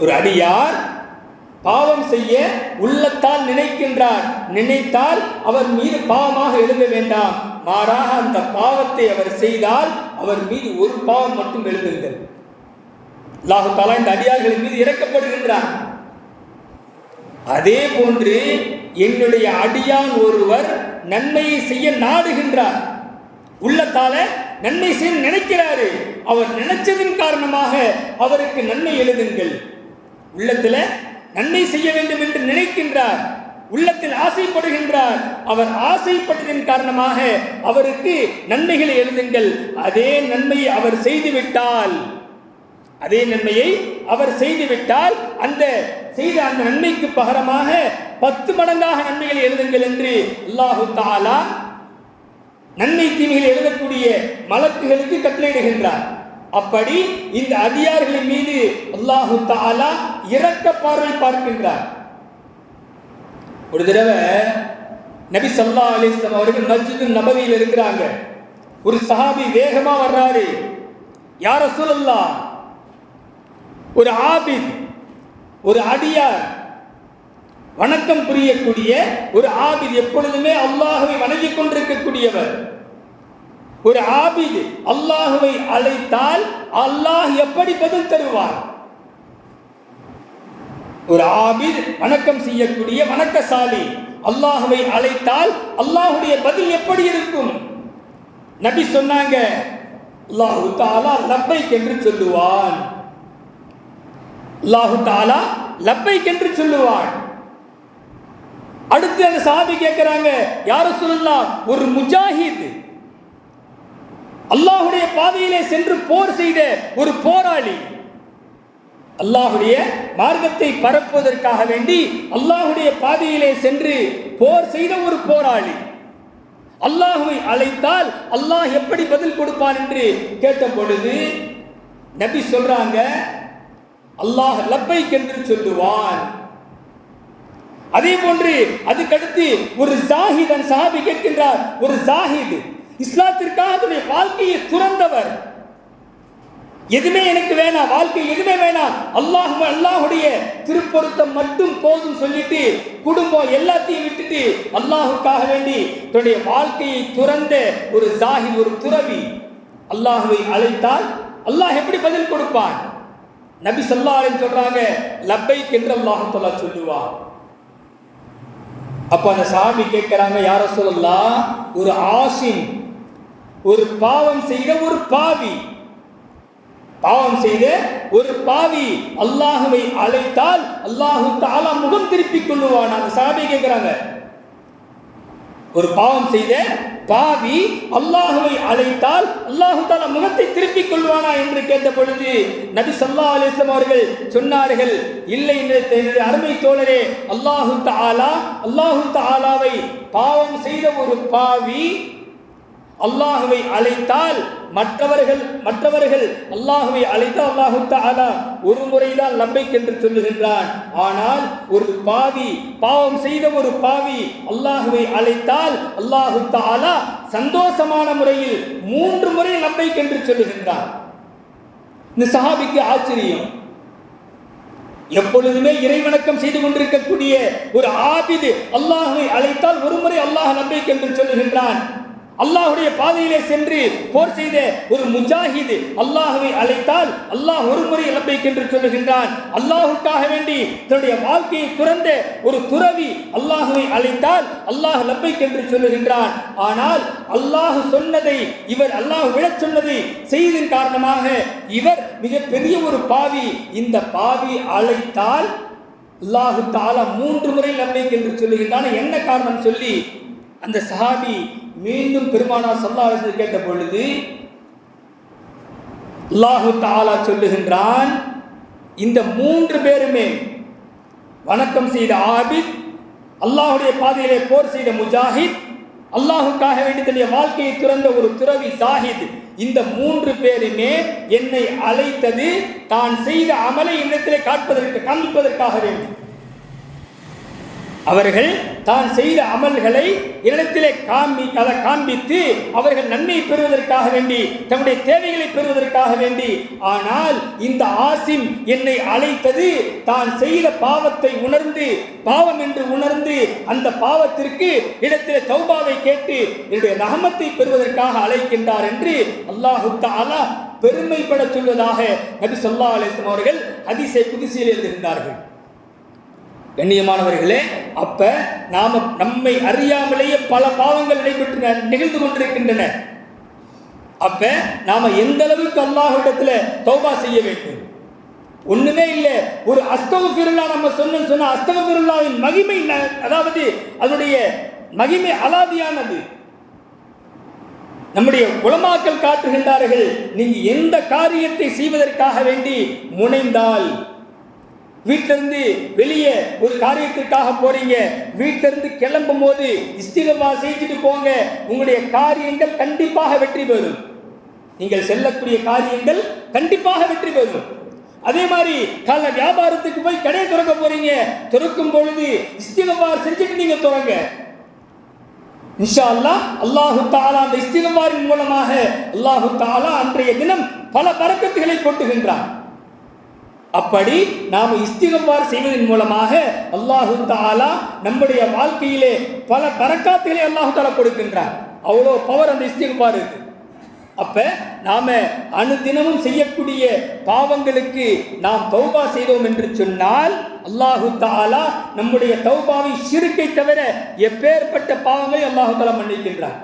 ஒரு அடியார் பாவம் செய்ய உள்ளத்தால் நினைக்கின்றார். நினைத்தால் அவர் மீது பாவமாக எழுத வேண்டாம். மாறாக அந்த பாவத்தை அவர் செய்தால் அவர் மீது ஒரு பாவம் மட்டும் எழுதுங்கள். அல்லாஹு தாலா இந்த அடியார்களின் மீது இறக்கப்படுகின்றார் அதே போன்று என்னுடைய அடியான் ஒருவர் நன்மையை செய்ய நாடுகின்றார். உள்ளத்தால நன்மை செய்ய நினைக்கிறாரு. அவர் நினைச்சதின் காரணமாக அவருக்கு நன்மை எழுதுங்கள். உள்ளத்தில் நன்மை செய்ய வேண்டும் என்று நினைக்கின்றார். உள்ளத்தில் ஆசைப்படுகின்றார். அவர் ஆசைப்பட்டதின் காரணமாக அவருக்கு நன்மைகளை எழுதுங்கள். அதே நன்மையை அவர் செய்துவிட்டால் அதே நன்மையை அவர் செய்துவிட்டால் அந்த செய்த அந்த நன்மைக்கு பகரமாக பத்து மடங்காக நன்மைகளை எழுதுங்கள் என்று அல்லாஹு தாலா நன்மை தீமைகள் எழுதக்கூடிய மலக்குகளுக்கு கட்டளையிடுகின்றார். அப்படி இந்த அதிகாரிகளின் மீது அல்லாஹு தாலா இரக்க பார்வை பார்க்கின்றார். ஒரு தடவை நபி சல்லா அலிஸ்லாம் அவர்கள் மஸ்ஜிது நபவியில் இருக்கிறாங்க. ஒரு சஹாபி வேகமா வர்றாரு. யார சொல்லலாம் ஒரு ஆபித் ஒரு அடியார் வணக்கம் புரியக்கூடிய ஒரு ஆபித் எப்பொழுதுமே அல்லாஹுவை வணங்கிக் கொண்டிருக்கக்கூடியவர். ஒரு ஆபிது அல்லாஹுவை அழைத்தால் அல்லாஹ் எப்படி பதில் தருவார்? ஒரு ஆபித் வணக்கம் செய்யக்கூடிய வணக்கசாலி அல்லாஹுவை அழைத்தால் அல்லாஹுடைய பதில் எப்படி இருக்கும்? நபி சொன்னாங்க அல்லாஹு தாலா லப்பைக் என்று சொல்லுவான். அல்லாஹு தாலா லப்பைக் என்று சொல்லுவான். அடுத்து அந்த சாபி கேட்கிறாங்க யார சொல்லலாம் ஒரு முஜாஹித் அல்லாஹுடைய பாதையிலே சென்று போர் செய்த ஒரு போராளி. அல்லாஹுடைய மார்க்கத்தை பரப்புவதற்காக வேண்டி அல்லாஹுடைய பாதையிலே சென்று போர் செய்த ஒரு போராளி. அல்லாஹுவை அழைத்தால் அல்லாஹ் எப்படி பதில் கொடுப்பான் என்று கேட்ட பொழுது நபி சொல்றாங்க அல்லாஹ் லப்பைக் என்று சொல்லுவான். அதே போன்று அதுக்கடுத்து ஒரு ஜாஹித் அந்த சஹாபி கேட்கின்றார் ஒரு ஜாஹித் இஸ்லாத்திற்காக தன்னுடைய வாழ்க்கையை துறந்தவர். எதுவுமே எனக்கு வேணாம் வாழ்க்கை எதுவுமே வேணாம். அல்லாஹ் அல்லாஹுடைய திருப்பொருத்தம் மட்டும் போதும் சொல்லிட்டு குடும்பம் எல்லாத்தையும் விட்டுட்டு அல்லாஹுக்காக வேண்டி தன்னுடைய வாழ்க்கையை துறந்த ஒரு ஜாஹித் ஒரு துறவி அல்லாஹுவை அழைத்தால் அல்லாஹ் எப்படி பதில் கொடுப்பான்? நபி சொல்லா சொல்றாங்க லப்பை என்று அல்லாஹு தலா சொல்லுவான். அப்ப அந்த சாமி கேட்கிறாங்க யார சொல்லலாம் ஒரு ஆசின் ஒரு பாவம் செய்த ஒரு பாவி. பாவம் செய்த ஒரு பாவி அல்லாஹுவை அழைத்தால் அல்லாஹு தாலா முகம் திருப்பிக் கொள்ளுவான். அந்த சாபி கேட்கிறாங்க ஒரு பாவம் செய்த பாவி அல்லாஹுவை அழைத்தால் அல்லாஹு தாலா முகத்தை திருப்பிக் கொள்வானா என்று கேட்ட பொழுது நபி சல்லா அலிஸ்லாம் அவர்கள் சொன்னார்கள் இல்லை என்று அருமை தோழரே அல்லாஹு தாலா அல்லாஹு தாலாவை பாவம் செய்த ஒரு பாவி அல்லாஹுவை அழைத்தால் மற்றவர்கள் மற்றவர்கள் அல்லாஹுவை அழைத்தால் அல்லாஹு தாலா ஒரு முறைதான் லப்பைக் என்று சொல்லுகின்றான். ஆனால் ஒரு பாவி பாவம் செய்த ஒரு பாவி அல்லாஹுவை அழைத்தால் அல்லாஹு தாலா சந்தோஷமான முறையில் மூன்று முறை லப்பைக் என்று சொல்லுகின்றான். இந்த சஹாபிக்கு ஆச்சரியம். எப்பொழுதுமே இறைவணக்கம் செய்து கொண்டிருக்கக்கூடிய ஒரு ஆபிது அல்லாஹுவை அழைத்தால் ஒரு முறை அல்லாஹ் நம்பிக்கை என்று சொல்லுகின்றான். அல்லாஹுடைய பாதையிலே சென்று போர் செய்த ஒரு முஜாஹிது அல்லாஹுவை அழைத்தால் அல்லாஹ் ஒரு முறை இழப்பைக்கு என்று சொல்லுகின்றான். அல்லாஹுக்காக வேண்டி தன்னுடைய வாழ்க்கையை துறந்த ஒரு துறவி அல்லாஹுவை அழைத்தால் அல்லாஹ் லப்பைக் என்று சொல்லுகின்றான். ஆனால் அல்லாஹ் சொன்னதை இவர் அல்லாஹ் விழச் சொன்னதை செய்தின் காரணமாக இவர் மிகப்பெரிய ஒரு பாவி. இந்த பாவி அழைத்தால் அல்லாஹு தாலா மூன்று முறை லப்பைக் என்று சொல்லுகின்றான். என்ன காரணம் சொல்லி அந்த சஹாபி மீண்டும் பெருமானா சல்லாஹ் கேட்ட பொழுது அல்லாஹு தாலா சொல்லுகின்றான் இந்த மூன்று பேருமே வணக்கம் செய்த ஆபித் அல்லாஹுடைய பாதையிலே போர் செய்த முஜாஹித் அல்லாஹுக்காக வேண்டி தன்னுடைய வாழ்க்கையை துறந்த ஒரு துறவி சாஹித் இந்த மூன்று பேருமே என்னை அழைத்தது தான் செய்த அமலை என்னத்திலே காட்பதற்கு காண்பிப்பதற்காக வேண்டும். அவர்கள் தான் செய்த அமல்களை இடத்திலே காமி அதை காண்பித்து அவர்கள் நன்மை பெறுவதற்காக வேண்டி தன்னுடைய தேவைகளை பெறுவதற்காக வேண்டி ஆனால் இந்த ஆசிம் என்னை அழைத்தது தான் செய்த பாவத்தை உணர்ந்து பாவம் என்று உணர்ந்து அந்த பாவத்திற்கு இடத்திலே சௌபாவை கேட்டு என்னுடைய ரகமத்தை பெறுவதற்காக அழைக்கின்றார் என்று அல்லாஹு தாலா பெருமைப்பட சொல்வதாக நபி சொல்லா அலிஸ்லாம் அவர்கள் ஹதீஸை புதுசியில் எழுதுகின்றார்கள். கண்ணியமானவர்களே அப்ப நாம நம்மை அறியாமலேயே பல பாவங்கள் நடைபெற்று நிகழ்ந்து கொண்டிருக்கின்றன. அப்ப நாம எந்த அளவுக்கு அல்லாஹிடத்துல தௌபா செய்ய வேண்டும்? ஒண்ணுமே இல்லை. ஒரு அஸ்தகபிருல்லா நம்ம சொன்ன சொன்ன அஸ்தவ அஸ்தகபிருல்லாவின் மகிமை அதாவது அதனுடைய மகிமை அலாதியானது. நம்முடைய குலமாக்கள் காட்டுகின்றார்கள் நீங்க எந்த காரியத்தை செய்வதற்காக வேண்டி முனைந்தால் வீட்டிலிருந்து வெளியே ஒரு காரியத்திற்காக போறீங்க. வீட்டிலிருந்து கிளம்பும் போது இஸ்திகமா செஞ்சுட்டு போங்க. உங்களுடைய காரியங்கள் கண்டிப்பாக வெற்றி பெறும். நீங்கள் செல்லக்கூடிய காரியங்கள் கண்டிப்பாக வெற்றி பெறும். அதே மாதிரி கால வியாபாரத்துக்கு போய் கடையை திறக்க போறீங்க. திறக்கும் பொழுது இஸ்திகபார் செஞ்சுட்டு நீங்க திறங்க. இன்ஷா அல்லாஹு தாலா அந்த இஸ்திகமாரின் மூலமாக அல்லாஹு தாலா அன்றைய தினம் பல பறக்கத்துகளை கொட்டுகின்றான். அப்படி நாம் இஸ்திகம்பார் செய்வதன் மூலமாக அல்லாஹு தாலா நம்முடைய வாழ்க்கையிலே பல பறக்காத்துகளை அல்லாஹு தாலா கொடுக்கின்றார் அவ்வளோ பவர் அந்த இஸ்திகம்பார் இருக்கு. அப்ப நாம அனுதினமும் செய்யக்கூடிய பாவங்களுக்கு நாம் தௌபா செய்தோம் என்று சொன்னால் அல்லாஹு தாலா நம்முடைய தௌபாவை சிறுக்கை தவிர எப்பேற்பட்ட பாவங்களை அல்லாஹு தாலா மன்னிக்கின்றார்